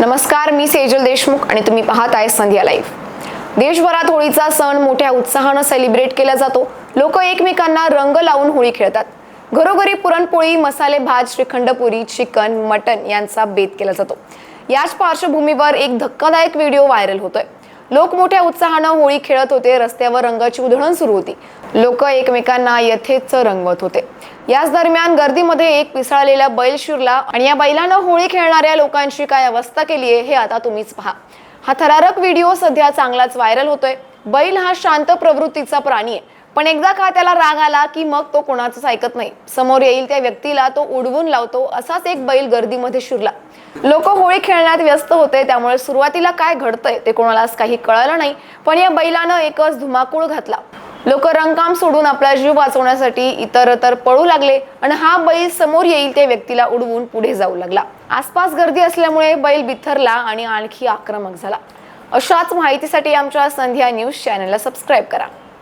नमस्कार मी सेजल देशमुख आणि तुम्ही पाहत आहे संध्या लाईव्ह. देशभरात होळीचा सण मोठ्या उत्साहानं सेलिब्रेट केला जातो. लोक एकमेकांना रंग लावून होळी खेळतात. घरोघरी पुरणपोळी मसाले भात श्रीखंडपुरी चिकन मटन यांचा बेत केला जातो. याच पार्श्वभूमीवर एक धक्कादायक व्हिडिओ व्हायरल होतोय. लोक मोठ्या उत्साहानं होळी खेळत होते. रस्त्यावर रंगाची उधळण सुरू होती. लोक एकमेकांना यथेच रंगवत होते. याच दरम्यान गर्दीमध्ये एक पिसाळलेला बैल शिरला आणि या बैलानं होळी खेळणाऱ्या लोकांची काय अवस्था केली आहे हे आता तुम्हीच पहा. हा थरारक व्हिडिओ सध्या चांगलाच व्हायरल होतोय. बैल हा शांत प्रवृत्तीचा प्राणी आहे. पण एकदा का त्याला राग आला की मग तो कोणाचंच ऐकत नाही. समोर येईल त्या व्यक्तीला तो उडवून लावतो असाच एक बैल गर्दीमध्ये शिरला. लोक होळी खेळण्यात व्यस्त होते त्यामुळे सुरुवातीला काय घडतंय ते कोणालाच काही कळलं नाही पण या बैलानं एकच धुमाकूळ घातला. लोक रंगकाम सोडून आपला जीव वाचवण्यासाठी इतरतर पळू लागले आणि हा बैल समोर येईल त्या व्यक्तीला उडवून पुढे जाऊ लागला. आसपास गर्दी असल्यामुळे बैल बिथरला आणि आणखी आक्रमक झाला. अशाच माहितीसाठी आमच्या संध्या न्यूज चॅनलला सबस्क्राईब करा.